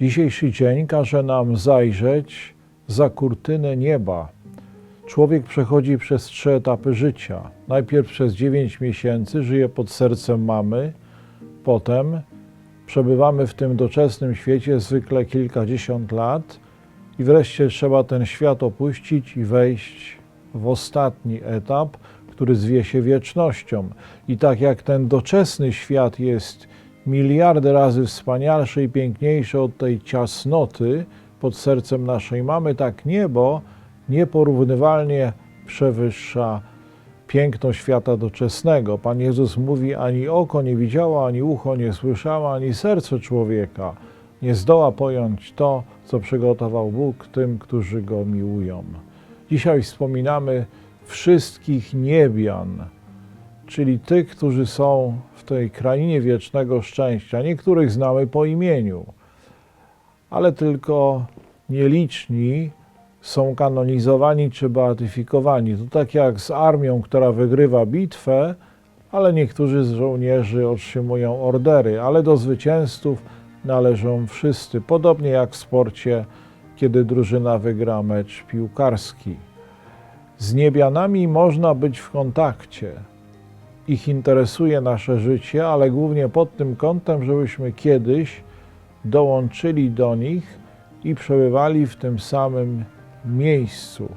Dzisiejszy dzień każe nam zajrzeć za kurtynę nieba. Człowiek przechodzi przez trzy etapy życia. Najpierw przez 9 miesięcy żyje pod sercem mamy, potem przebywamy w tym doczesnym świecie zwykle kilkadziesiąt lat i wreszcie trzeba ten świat opuścić i wejść w ostatni etap, który zwie się wiecznością. I tak jak ten doczesny świat jest miliardy razy wspanialszy i piękniejszy od tej ciasnoty pod sercem naszej mamy, tak niebo nieporównywalnie przewyższa piękno świata doczesnego. Pan Jezus mówi: ani oko nie widziało, ani ucho nie słyszało, ani serce człowieka nie zdoła pojąć to, co przygotował Bóg tym, którzy go miłują. Dzisiaj wspominamy wszystkich niebian, czyli tych, którzy są w tej krainie wiecznego szczęścia. Niektórych znamy po imieniu, ale tylko nieliczni są kanonizowani czy beatyfikowani. To tak jak z armią, która wygrywa bitwę, ale niektórzy z żołnierzy otrzymują ordery, ale do zwycięzców należą wszyscy. Podobnie jak w sporcie, kiedy drużyna wygra mecz piłkarski. Z niebianami można być w kontakcie. Ich interesuje nasze życie, ale głównie pod tym kątem, żebyśmy kiedyś dołączyli do nich i przebywali w tym samym miejscu.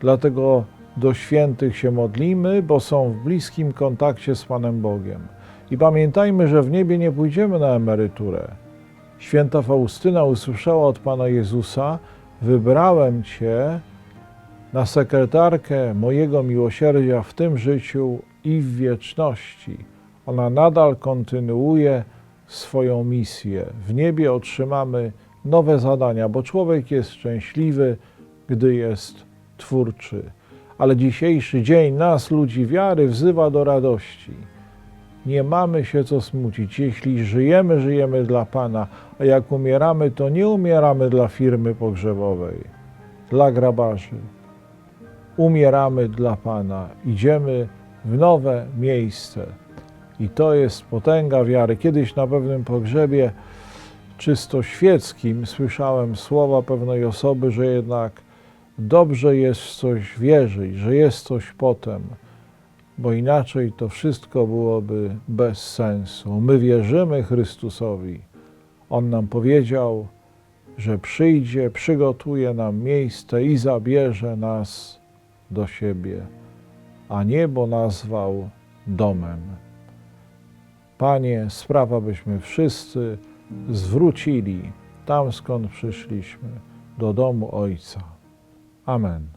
Dlatego do świętych się modlimy, bo są w bliskim kontakcie z Panem Bogiem. I pamiętajmy, że w niebie nie pójdziemy na emeryturę. Święta Faustyna usłyszała od Pana Jezusa: Wybrałem Cię na sekretarkę mojego miłosierdzia w tym życiu i w wieczności. Ona nadal kontynuuje swoją misję. W niebie otrzymamy nowe zadania, bo człowiek jest szczęśliwy, gdy jest twórczy. Ale dzisiejszy dzień nas, ludzi wiary, wzywa do radości. Nie mamy się co smucić. Jeśli żyjemy, żyjemy dla Pana, a jak umieramy, to nie umieramy dla firmy pogrzebowej, dla grabarzy. Umieramy dla Pana, idziemy w nowe miejsce. I to jest potęga wiary. Kiedyś na pewnym pogrzebie czysto świeckim słyszałem słowa pewnej osoby, że jednak dobrze jest w coś wierzyć, że jest coś potem, bo inaczej to wszystko byłoby bez sensu. My wierzymy Chrystusowi. On nam powiedział, że przyjdzie, przygotuje nam miejsce i zabierze nas do siebie, a niebo nazwał domem. Panie, sprawa, byśmy wszyscy zwrócili tam, skąd przyszliśmy, do domu Ojca. Amen.